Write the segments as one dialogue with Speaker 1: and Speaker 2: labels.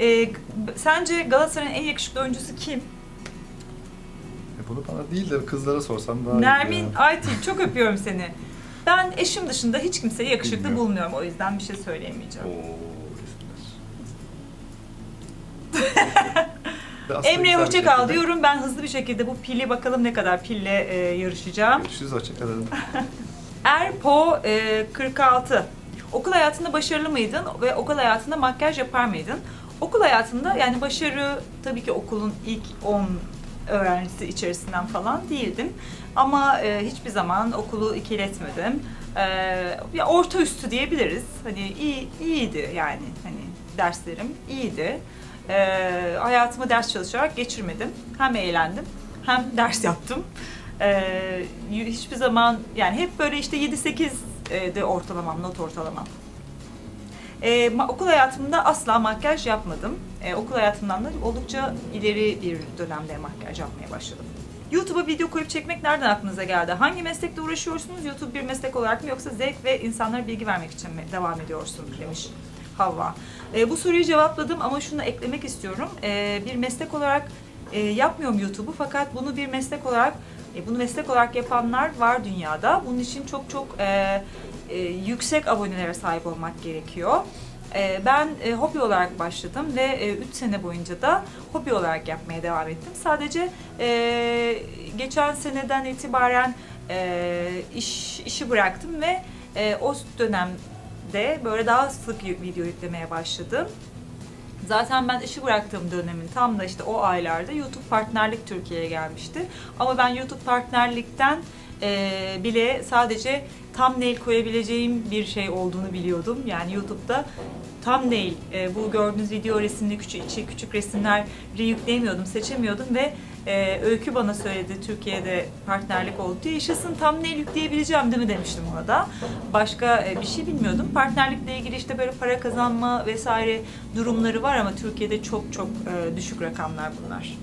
Speaker 1: G- sence Galatasaray'ın en yakışıklı oyuncusu kim?
Speaker 2: E bunu bana değil de kızlara sorsam daha iyi
Speaker 1: Nermin
Speaker 2: ya.
Speaker 1: Aytil. Çok öpüyorum seni. Ben eşim dışında hiç kimseyi yakışıklı
Speaker 2: Bilmiyorum.
Speaker 1: bulmuyorum. O yüzden bir şey söyleyemeyeceğim.
Speaker 2: Oo, isimler. Aslında
Speaker 1: Emre
Speaker 2: güzel bir
Speaker 1: hoşça kal
Speaker 2: şekilde
Speaker 1: diyorum. Ben hızlı bir şekilde bu pili bakalım ne kadar pille e, yarışacağım.
Speaker 2: Görüşürüz, hoşçakalın.
Speaker 1: Erpo e, 46. Okul hayatında başarılı mıydın ve okul hayatında makyaj yapar mıydın? Okul hayatında yani başarı tabii ki okulun ilk 10 öğrencisi içerisinden falan değildim. Ama e, hiçbir zaman okulu ikiletmedim. E, ya orta üstü diyebiliriz. Hani iyi iyiydi yani hani derslerim iyiydi. E, hayatımı ders çalışarak geçirmedim. Hem eğlendim hem ders yaptım. Ee, hiçbir zaman yani hep böyle işte 7-8 e, de ortalamam, not ortalamam. Ma- okul hayatımda asla makyaj yapmadım. Ee, okul hayatımdan da oldukça ileri bir dönemde makyaj yapmaya başladım. YouTube'a video koyup çekmek nereden aklınıza geldi? Hangi meslekle uğraşıyorsunuz? YouTube bir meslek olarak mı yoksa zevk ve insanlara bilgi vermek için mi devam ediyorsun demiş Havva. Ee, bu soruyu cevapladım ama şunu eklemek istiyorum. Ee, bir meslek olarak e, yapmıyorum YouTube'u fakat bunu bir meslek olarak e, bunu meslek olarak yapanlar var dünyada. Bunun için çok çok e, e, yüksek abonelere sahip olmak gerekiyor. E, ben e, hobi olarak başladım ve 3 sene boyunca da hobi olarak yapmaya devam ettim. Sadece e, geçen seneden itibaren e, iş işi bıraktım ve e, o dönemde böyle daha sık video yüklemeye başladım. Zaten ben işi bıraktığım dönemin tam da işte o aylarda YouTube partnerlik Türkiye'ye gelmişti. Ama ben YouTube partnerlikten e, bile sadece thumbnail koyabileceğim bir şey olduğunu biliyordum. Yani YouTube'da thumbnail, e, bu gördüğünüz video resimli küçük, içi küçük resimleri yükleyemiyordum, seçemiyordum ve e, Öykü bana söyledi Türkiye'de partnerlik oldu diye. Yaşasın thumbnail yükleyebileceğim değil mi demiştim ona da. Başka e, bir şey bilmiyordum. Partnerlikle ilgili işte böyle para kazanma vesaire durumları var ama Türkiye'de çok çok e, düşük rakamlar bunlar.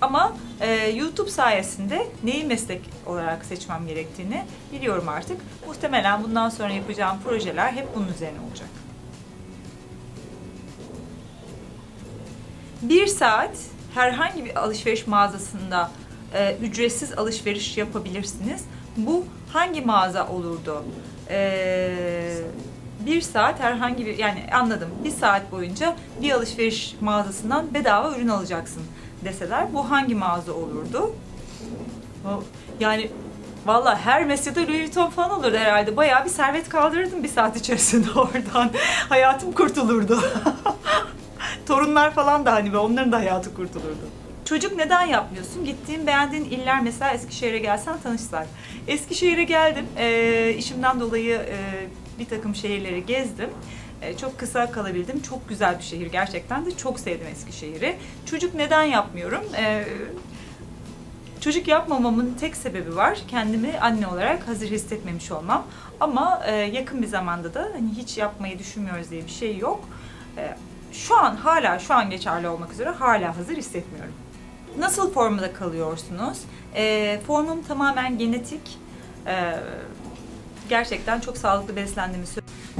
Speaker 1: Ama e, YouTube sayesinde neyi meslek olarak seçmem gerektiğini biliyorum artık. Muhtemelen bundan sonra yapacağım projeler hep bunun üzerine olacak. Bir saat herhangi bir alışveriş mağazasında e, ücretsiz alışveriş yapabilirsiniz. Bu hangi mağaza olurdu? E, bir saat herhangi bir yani anladım. Bir saat boyunca bir alışveriş mağazasından bedava ürün alacaksın deseler bu hangi mağaza olurdu? Yani Valla her meslekte Louis Vuitton falan olurdu herhalde. Bayağı bir servet kaldırırdım bir saat içerisinde oradan. Hayatım kurtulurdu. Torunlar falan da hani onların da hayatı kurtulurdu. Çocuk neden yapmıyorsun? Gittiğin beğendiğin iller mesela Eskişehir'e gelsen tanışsak. Eskişehir'e geldim. Ee, işimden dolayı e, bir takım şehirleri gezdim. E, çok kısa kalabildim. Çok güzel bir şehir gerçekten de. Çok sevdim Eskişehir'i. Çocuk neden yapmıyorum? Ee, Çocuk yapmamamın tek sebebi var. Kendimi anne olarak hazır hissetmemiş olmam. Ama e, yakın bir zamanda da hani hiç yapmayı düşünmüyoruz diye bir şey yok. E, şu an hala şu an geçerli olmak üzere hala hazır hissetmiyorum. Nasıl formda kalıyorsunuz? E, formum tamamen genetik. E, gerçekten çok sağlıklı beslendiğimi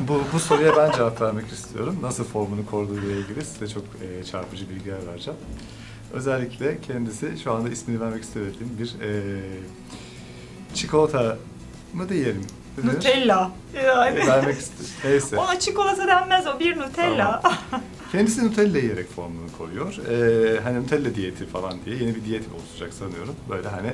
Speaker 2: Bu, bu soruya ben cevap vermek istiyorum. Nasıl formunu koruduğuyla ilgili size çok e, çarpıcı bilgiler vereceğim. Özellikle kendisi şu anda ismini vermek istediğim bir e, çikolata mı diyelim? Ne denir?
Speaker 1: Nutella. Yani.
Speaker 2: Vermek istiyorum. Neyse.
Speaker 1: Ona çikolata denmez o bir Nutella.
Speaker 2: Kendisi Nutella yiyerek formunu koruyor. Ee, hani Nutella diyeti falan diye yeni bir diyet oluşacak sanıyorum. Böyle hani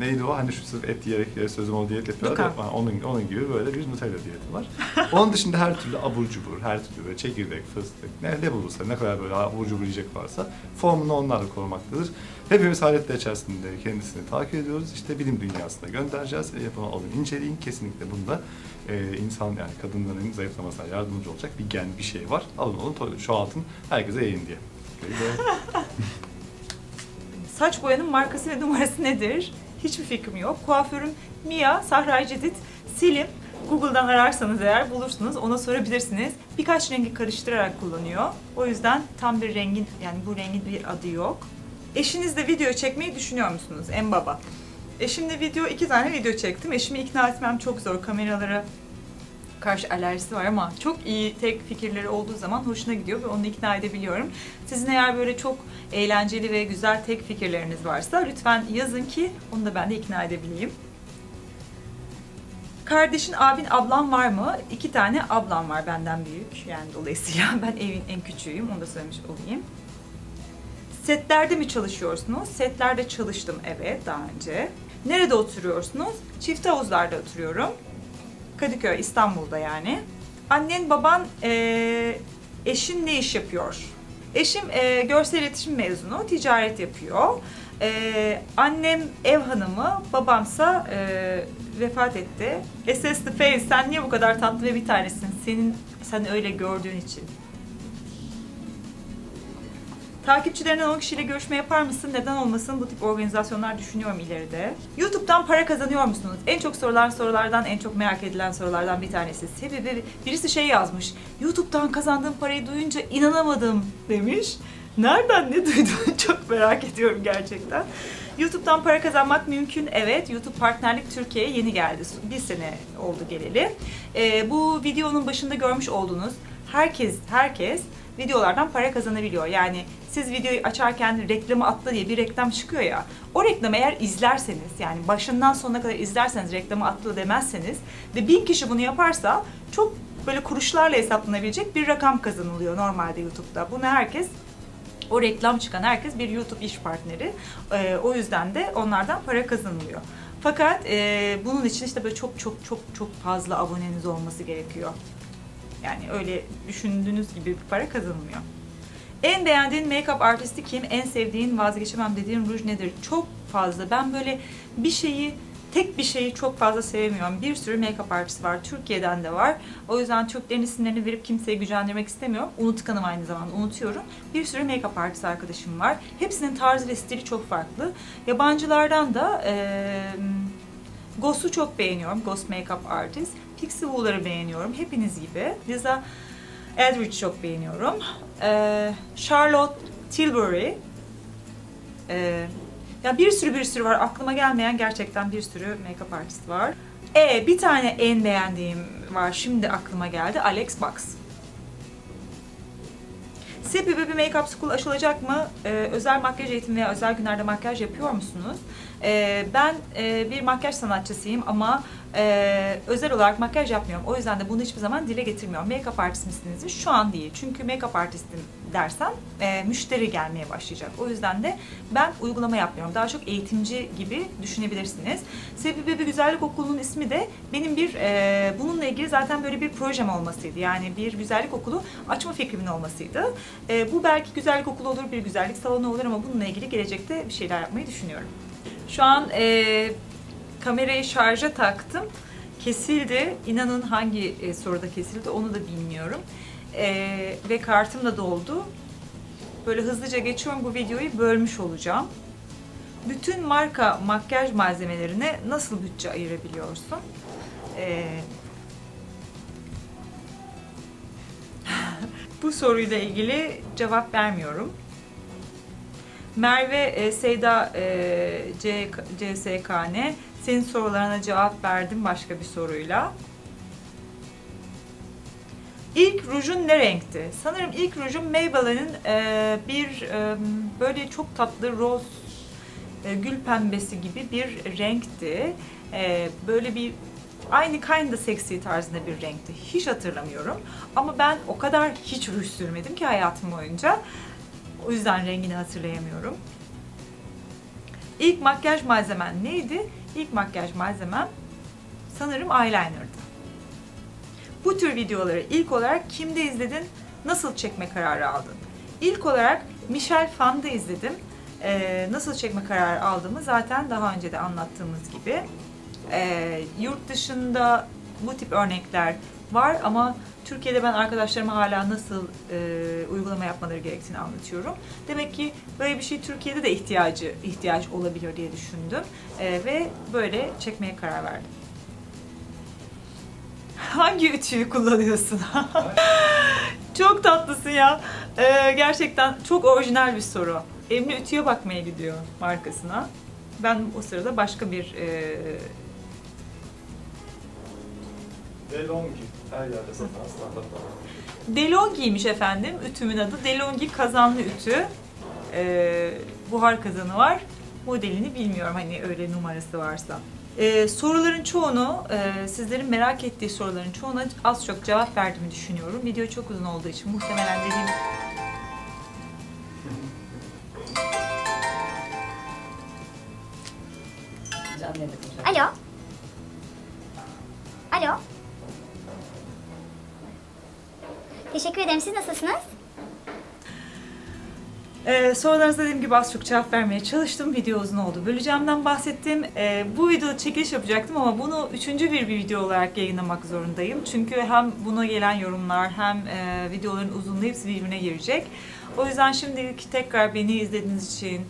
Speaker 2: neydi o? Hani şu sırf et yiyerek yere sözüm o diyet yapıyorlar. ya. Onun, onun gibi böyle bir Nutella diyeti var. Onun dışında her türlü abur cubur, her türlü böyle çekirdek, fıstık, ne, ne bulursa, ne kadar böyle abur cubur yiyecek varsa formunu onlarla korumaktadır. Hepimiz hayretle içerisinde kendisini takip ediyoruz. İşte bilim dünyasına göndereceğiz. E, bunu alın inceleyin. Kesinlikle bunda e, insan yani kadınların zayıflamasına yardımcı olacak bir gen bir şey var. Alın onu çoğaltın herkese yayın diye.
Speaker 1: Saç boyanın markası ve numarası nedir? Hiçbir fikrim yok. Kuaförüm Mia, Sahra Cedid, Selim. Google'dan ararsanız eğer bulursunuz. Ona sorabilirsiniz. Birkaç rengi karıştırarak kullanıyor. O yüzden tam bir rengin, yani bu rengin bir adı yok. Eşinizle video çekmeyi düşünüyor musunuz? En baba. Eşimle video, iki tane video çektim. Eşimi ikna etmem çok zor. Kameralara karşı alerjisi var ama çok iyi tek fikirleri olduğu zaman hoşuna gidiyor ve onu ikna edebiliyorum. Sizin eğer böyle çok eğlenceli ve güzel tek fikirleriniz varsa lütfen yazın ki onu da ben de ikna edebileyim. Kardeşin, abin, ablan var mı? İki tane ablam var benden büyük. Yani dolayısıyla ben evin en küçüğüyüm. Onu da söylemiş olayım. Setlerde mi çalışıyorsunuz? Setlerde çalıştım evet daha önce. Nerede oturuyorsunuz? Çift havuzlarda oturuyorum. Kadıköy, İstanbul'da yani. Annen, baban, eee, eşin ne iş yapıyor? Eşim eee, görsel iletişim mezunu, ticaret yapıyor. Eee, annem ev hanımı, babamsa eee, vefat etti. SS the face, sen niye bu kadar tatlı ve bir tanesin? Senin, sen öyle gördüğün için. Takipçilerinden 10 kişiyle görüşme yapar mısın? Neden olmasın? Bu tip organizasyonlar düşünüyorum ileride. YouTube'dan para kazanıyor musunuz? En çok sorulan sorulardan, en çok merak edilen sorulardan bir tanesi. Sebebi birisi şey yazmış. YouTube'dan kazandığım parayı duyunca inanamadım demiş. Nereden ne duydun? Çok merak ediyorum gerçekten. YouTube'dan para kazanmak mümkün. Evet, YouTube Partnerlik Türkiye'ye yeni geldi. Bir sene oldu geleli. Ee, bu videonun başında görmüş olduğunuz herkes herkes videolardan para kazanabiliyor. Yani siz videoyu açarken reklamı atla diye bir reklam çıkıyor ya. O reklamı eğer izlerseniz yani başından sonuna kadar izlerseniz reklamı atla demezseniz ve bin kişi bunu yaparsa çok böyle kuruşlarla hesaplanabilecek bir rakam kazanılıyor normalde YouTube'da. Bunu herkes o reklam çıkan herkes bir YouTube iş partneri. Ee, o yüzden de onlardan para kazanılıyor. Fakat e, bunun için işte böyle çok çok çok çok fazla aboneniz olması gerekiyor. Yani öyle düşündüğünüz gibi bir para kazanılmıyor. En beğendiğin make-up artisti kim? En sevdiğin, vazgeçemem dediğin ruj nedir? Çok fazla. Ben böyle bir şeyi, tek bir şeyi çok fazla sevmiyorum. Bir sürü make-up artist var. Türkiye'den de var. O yüzden Türklerin isimlerini verip kimseyi gücendirmek istemiyorum. Unutkanım aynı zamanda, unutuyorum. Bir sürü make-up artist arkadaşım var. Hepsinin tarzı ve stili çok farklı. Yabancılardan da eee Ghost'u çok beğeniyorum. Ghost Makeup Artist. Pixie Woo'ları beğeniyorum. Hepiniz gibi. Lisa Eldridge çok beğeniyorum. Ee, Charlotte Tilbury. Ee, ya bir sürü bir sürü var. Aklıma gelmeyen gerçekten bir sürü make-up artist var. E bir tane en beğendiğim var. Şimdi aklıma geldi. Alex Box. Sepi Baby Makeup School açılacak mı? Ee, özel makyaj eğitimi veya özel günlerde makyaj yapıyor musunuz? Ee, ben e, bir makyaj sanatçısıyım ama e, özel olarak makyaj yapmıyorum. O yüzden de bunu hiçbir zaman dile getirmiyorum. Make-up artist misiniz? Şu an değil. Çünkü make-up artistim dersem e, müşteri gelmeye başlayacak. O yüzden de ben uygulama yapmıyorum. Daha çok eğitimci gibi düşünebilirsiniz. Sepi Baby Güzellik Okulu'nun ismi de benim bir e, bununla ilgili zaten böyle bir projem olmasıydı. Yani bir güzellik okulu açma fikrimin olmasıydı. E, bu belki güzellik okulu olur, bir güzellik salonu olur ama bununla ilgili gelecekte bir şeyler yapmayı düşünüyorum. Şu an e, kamerayı şarja taktım. Kesildi. İnanın hangi e, soruda kesildi onu da bilmiyorum. E, ve kartım da doldu. Böyle hızlıca geçiyorum bu videoyu bölmüş olacağım. Bütün marka makyaj malzemelerine nasıl bütçe ayırabiliyorsun? E, bu soruyla ilgili cevap vermiyorum. Merve e, Seyda e, C, CSKN senin sorularına cevap verdim başka bir soruyla. İlk rujun ne renkti? Sanırım ilk rujum Maybelline'in e, bir e, böyle çok tatlı roz e, gül pembesi gibi bir renkti. E, böyle bir aynı kinda sexy tarzında bir renkti. Hiç hatırlamıyorum. Ama ben o kadar hiç ruj sürmedim ki hayatım boyunca. O yüzden rengini hatırlayamıyorum. İlk makyaj malzemen neydi? İlk makyaj malzemem sanırım eyeliner'dı. Bu tür videoları ilk olarak kimde izledin? Nasıl çekme kararı aldın? İlk olarak Michelle Phan'da izledim. Ee, nasıl çekme kararı aldığımı zaten daha önce de anlattığımız gibi. Ee, yurt dışında bu tip örnekler var ama Türkiye'de ben arkadaşlarıma hala nasıl e, uygulama yapmaları gerektiğini anlatıyorum. Demek ki böyle bir şey Türkiye'de de ihtiyacı ihtiyaç olabilir diye düşündüm E, ve böyle çekmeye karar verdim. Hangi ütüyü kullanıyorsun? çok tatlısın ya. Ee, gerçekten çok orijinal bir soru. Emre ütüye bakmaya gidiyor markasına. Ben o sırada başka bir e,
Speaker 2: DeLonghi. Her yerde satılan standart
Speaker 1: DeLonghi'ymiş efendim. Ütümün adı. DeLonghi kazanlı ütü. Ee, buhar kazanı var. Modelini bilmiyorum hani öyle numarası varsa. Ee, soruların çoğunu, e, sizlerin merak ettiği soruların çoğuna az çok cevap verdiğimi düşünüyorum. Video çok uzun olduğu için muhtemelen dediğim.
Speaker 3: Alo. Teşekkür ederim. Siz nasılsınız?
Speaker 1: Ee, sorularınıza dediğim gibi az çok cevap vermeye çalıştım. Video uzun oldu. Böleceğimden bahsettim. Ee, bu videoda çekiliş yapacaktım ama bunu üçüncü bir video olarak yayınlamak zorundayım. Çünkü hem buna gelen yorumlar hem e, videoların uzunluğu hepsi birbirine girecek. O yüzden şimdilik tekrar beni izlediğiniz için,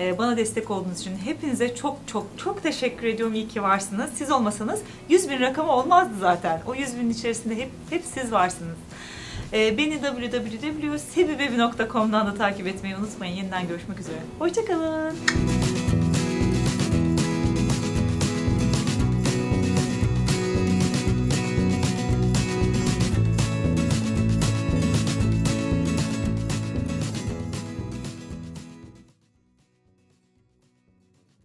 Speaker 1: e, bana destek olduğunuz için hepinize çok çok çok teşekkür ediyorum. İyi ki varsınız. Siz olmasanız 100 bin rakamı olmazdı zaten. O 100 bin içerisinde hep, hep siz varsınız. Ee, Beni www.sebibebi.com'dan da takip etmeyi unutmayın. Yeniden görüşmek üzere. Hoşçakalın.